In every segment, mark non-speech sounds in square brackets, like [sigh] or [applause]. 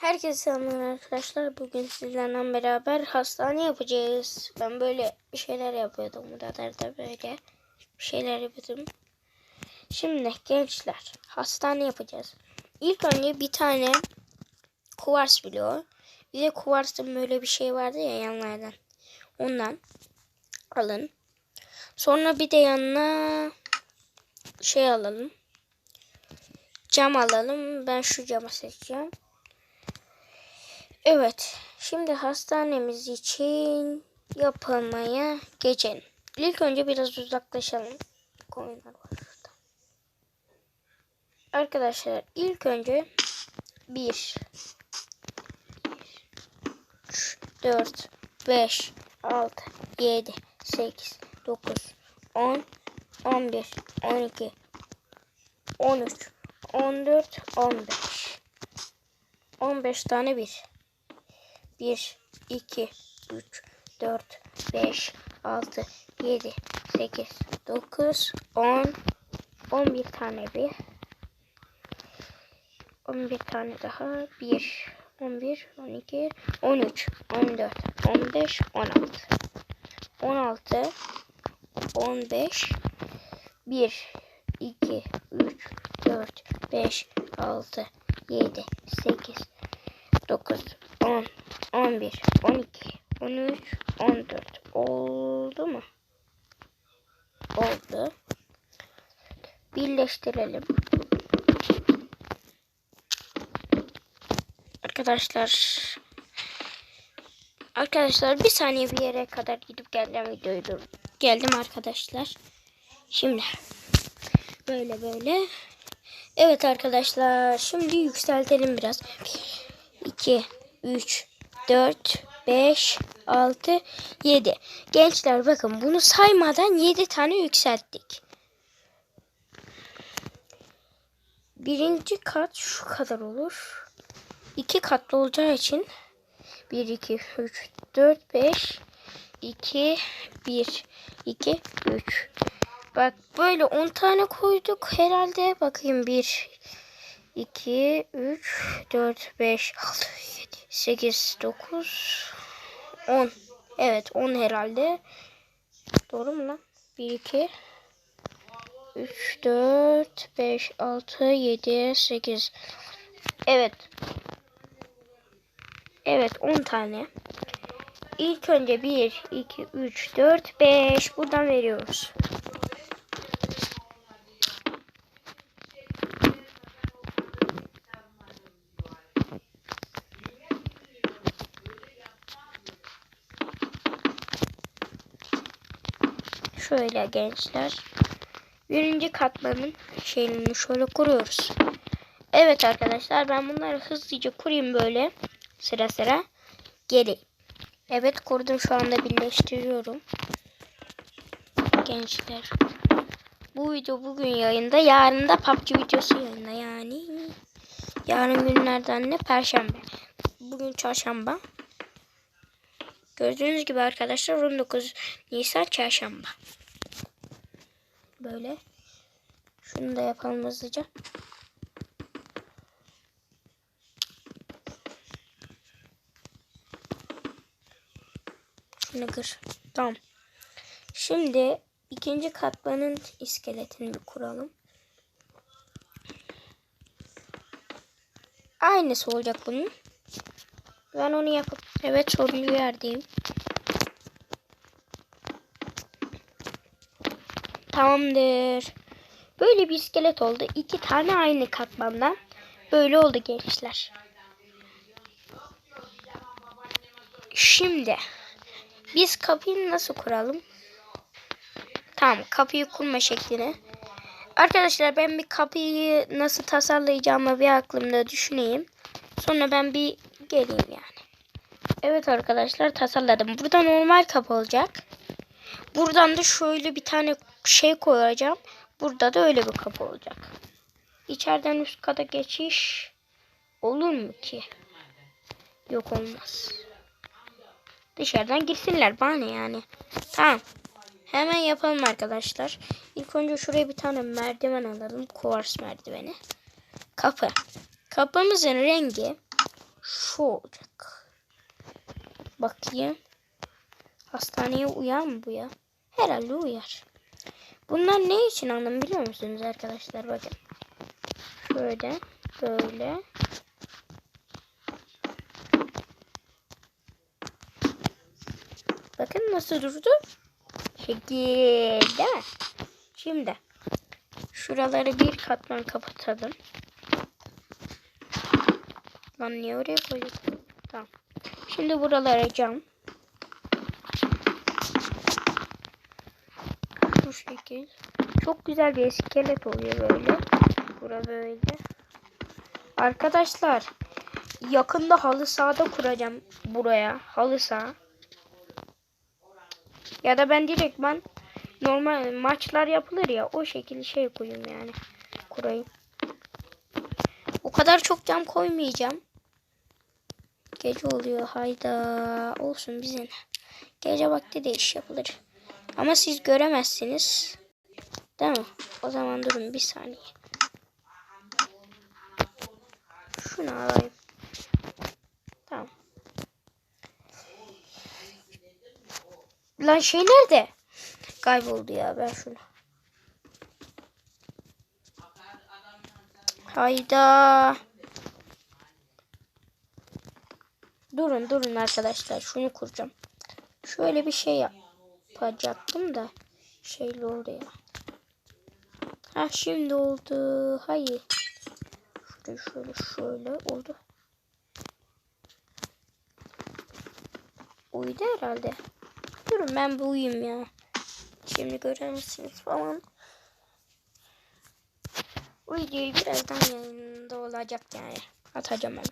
Herkese selamlar arkadaşlar. Bugün sizlerle beraber hastane yapacağız. Ben böyle bir şeyler yapıyordum. Buralarda böyle bir şeyler yapıyordum. Şimdi gençler hastane yapacağız. İlk önce bir tane kuvars bloğu. Bir de kuvarsın böyle bir şey vardı ya yanlardan. Ondan alın. Sonra bir de yanına şey alalım. Cam alalım. Ben şu camı seçeceğim. Evet. Şimdi hastanemiz için yapılmaya geçelim. İlk önce biraz uzaklaşalım. Koyunlar var şurada. Arkadaşlar ilk önce 1 3 4 5 6 7 8 9 10 11 12 13 14 15 15 tane bir. 1 2 3 4 5 6 7 8 9 10 11 tane bir. 11 tane daha. 1 11 12 13 14 15 16 16 15 1 2 3 4 5 6 7 8 9 10 11 12 13 14 oldu mu? Oldu. Birleştirelim. Arkadaşlar Arkadaşlar bir saniye bir yere kadar gidip geleceğim videoyu dur. Geldim arkadaşlar. Şimdi böyle böyle. Evet arkadaşlar şimdi yükseltelim biraz. 2 3 4 5 6 7. Gençler bakın bunu saymadan 7 tane yükselttik. Birinci kat şu kadar olur. İki katlı olacağı için 1 2 3 4 5 2 1 2 3 Bak böyle 10 tane koyduk herhalde. Bakayım 1 2 3 4 5 6 7 8 9 10 Evet 10 herhalde. Doğru mu lan? 1 2 3 4 5 6 7 8 Evet. Evet 10 tane. İlk önce 1 2 3 4 5 buradan veriyoruz. Şöyle gençler. Birinci katmanın şeyini şöyle kuruyoruz. Evet arkadaşlar ben bunları hızlıca kurayım böyle sıra sıra. Geri. Evet kurdum şu anda birleştiriyorum. Gençler. Bu video bugün yayında. Yarın da PUBG videosu yayında yani. Yarın günlerden ne? Perşembe. Bugün çarşamba. Gördüğünüz gibi arkadaşlar 19 Nisan çarşamba. Böyle. Şunu da yapalım hızlıca. Şunu kır. Tamam. Şimdi ikinci katmanın iskeletini bir kuralım. Aynısı olacak bunun. Ben onu yapıp evet sonuncu yerdeyim. Tamamdır. Böyle bir iskelet oldu. İki tane aynı katmandan. Böyle oldu gençler. Şimdi biz kapıyı nasıl kuralım? Tamam kapıyı kurma şeklini. Arkadaşlar ben bir kapıyı nasıl tasarlayacağımı bir aklımda düşüneyim. Sonra ben bir geleyim yani. Evet arkadaşlar tasarladım. Burada normal kapı olacak. Buradan da şöyle bir tane şey koyacağım. Burada da öyle bir kapı olacak. İçeriden üst kata geçiş olur mu ki? Yok olmaz. Dışarıdan girsinler bana yani. Tamam. Hemen yapalım arkadaşlar. İlk önce şuraya bir tane merdiven alalım. Kuvars merdiveni. Kapı. Kapımızın rengi şu olacak. Bakayım. Hastaneye uyar mı bu ya? Herhalde uyar. Bunlar ne için aldım biliyor musunuz arkadaşlar? Bakın. Şöyle. Böyle. Bakın nasıl durdu. Şekil mi? Şimdi şuraları bir katman kapatalım. Lan niye oraya koyduk? Tamam. Şimdi buralara cam. Şekil. Çok güzel bir iskelet oluyor böyle. Bura böyle. Arkadaşlar yakında halı sahada kuracağım buraya. Halı saha. Ya da ben direkt ben normal maçlar yapılır ya o şekilde şey koyayım yani. Kurayım. O kadar çok cam koymayacağım. Gece oluyor hayda. Olsun bize ne. Gece vakti de iş yapılır. Ama siz göremezsiniz. Değil mi? O zaman durun bir saniye. Şunu alayım. Tamam. Lan şey nerede? Kayboldu ya ben şunu. Hayda. Durun durun arkadaşlar şunu kuracağım. Şöyle bir şey yapacaktım da şeyli oldu ya. Ha şimdi oldu. Hayır. Şöyle şöyle şöyle oldu. Uydu herhalde. Durun ben bu uyuyayım ya. Şimdi görer misiniz falan. Bu videoyu birazdan yayında olacak yani. Atacağım hemen.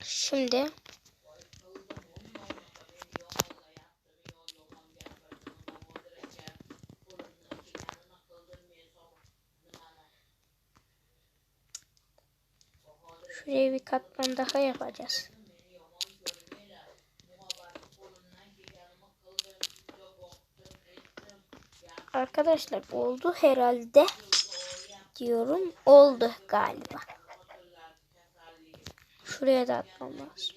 Şimdi Şuraya bir katman daha yapacağız. Arkadaşlar oldu herhalde diyorum. Oldu galiba. Şuraya da atmam lazım.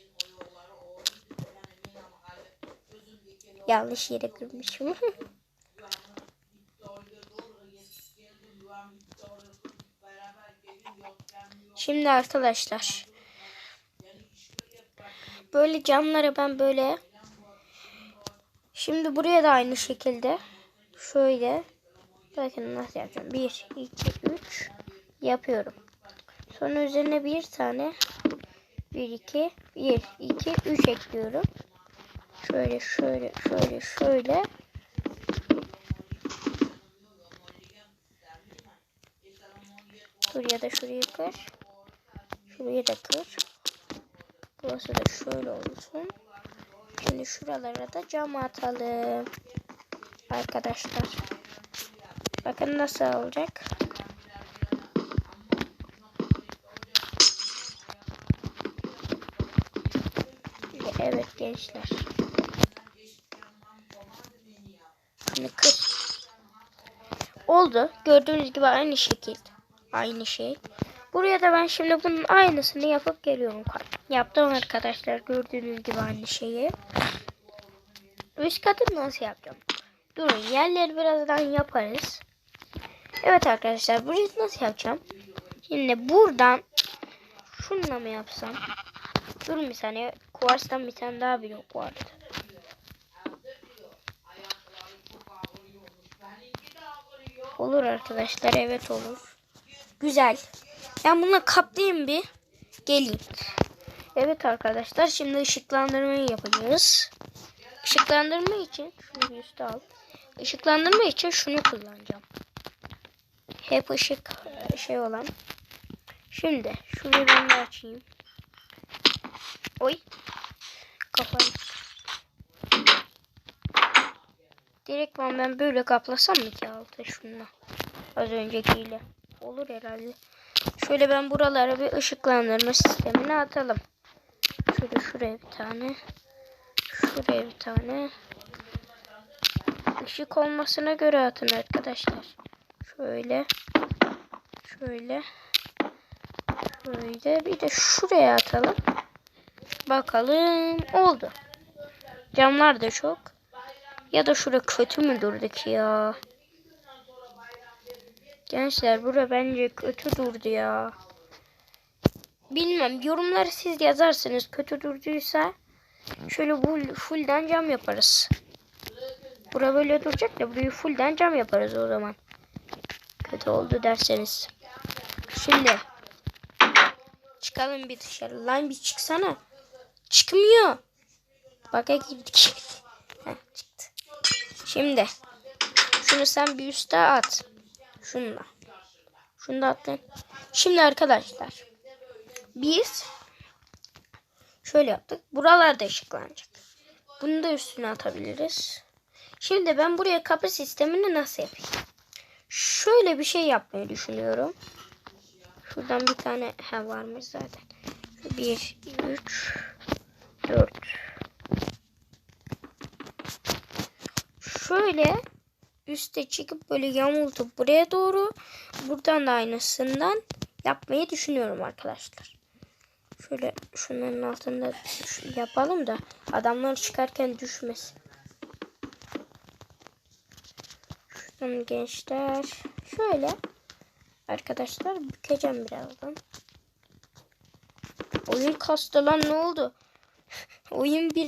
Yanlış yere kırmışım. [laughs] Şimdi arkadaşlar. Böyle camları ben böyle. Şimdi buraya da aynı şekilde. Şöyle. Bakın nasıl yapacağım? 1 2 3 yapıyorum. Sonra üzerine bir tane 1 2 1 2 3 ekliyorum. Şöyle şöyle şöyle şöyle. Şuraya da şurayı kır. Şurayı da kır. Burası da şöyle olsun. Şimdi şuralara da cam atalım. Arkadaşlar. Bakın nasıl olacak. Evet gençler. Şimdi kır. Oldu. Gördüğünüz gibi aynı şekil. Aynı şey. Buraya da ben şimdi bunun aynısını yapıp geliyorum. Yaptım arkadaşlar. Gördüğünüz gibi aynı şeyi. Üst katı nasıl yapacağım? Durun yerleri birazdan yaparız. Evet arkadaşlar burayı nasıl yapacağım? Şimdi buradan şununla mı yapsam? Durun bir saniye. Kuvarstan bir tane daha blok vardı. Olur arkadaşlar evet olur. Güzel. Ben bununla kaplayayım bir. Geleyim. Evet arkadaşlar şimdi ışıklandırmayı yapacağız. Işıklandırma için şunu bir üstte al. Işıklandırma için şunu kullanacağım. Hep ışık şey olan. Şimdi şurayı ben de açayım. Oy. Kafayı. Direkt ben böyle kaplasam mı ki altı şununla? Az öncekiyle. Olur herhalde. Şöyle ben buralara bir ışıklandırma sistemini atalım. Şöyle şuraya bir tane. Şuraya bir tane. Işık olmasına göre atın arkadaşlar. Şöyle. Şöyle. Böyle bir de şuraya atalım. Bakalım oldu. Camlar da çok. Ya da şura kötü mü durdu ki ya? Gençler bura bence kötü durdu ya. Bilmem yorumları siz yazarsınız. Kötü durduysa şöyle full, fullden cam yaparız. Bura böyle duracak da burayı fullden cam yaparız o zaman. Kötü oldu derseniz. Şimdi çıkalım bir dışarı. Lan bir çıksana. Çıkmıyor. Baka girdik. [laughs] Heh, çıktı. Şimdi şunu sen bir üste at. Şunla. Şunu da at lan. Şimdi arkadaşlar biz şöyle yaptık. Buralarda ışıklanacak. Bunu da üstüne atabiliriz. Şimdi ben buraya kapı sistemini nasıl yapayım? Şöyle bir şey yapmayı düşünüyorum. Şuradan bir tane ha varmış zaten. 1, 3, 4. Şöyle üste çıkıp böyle yamultup buraya doğru buradan da aynısından yapmayı düşünüyorum arkadaşlar. Şöyle şunların altında yapalım da adamlar çıkarken düşmesin. Şuradan gençler şöyle arkadaşlar bükeceğim birazdan. Oyun kastı lan ne oldu? [laughs] Oyun bir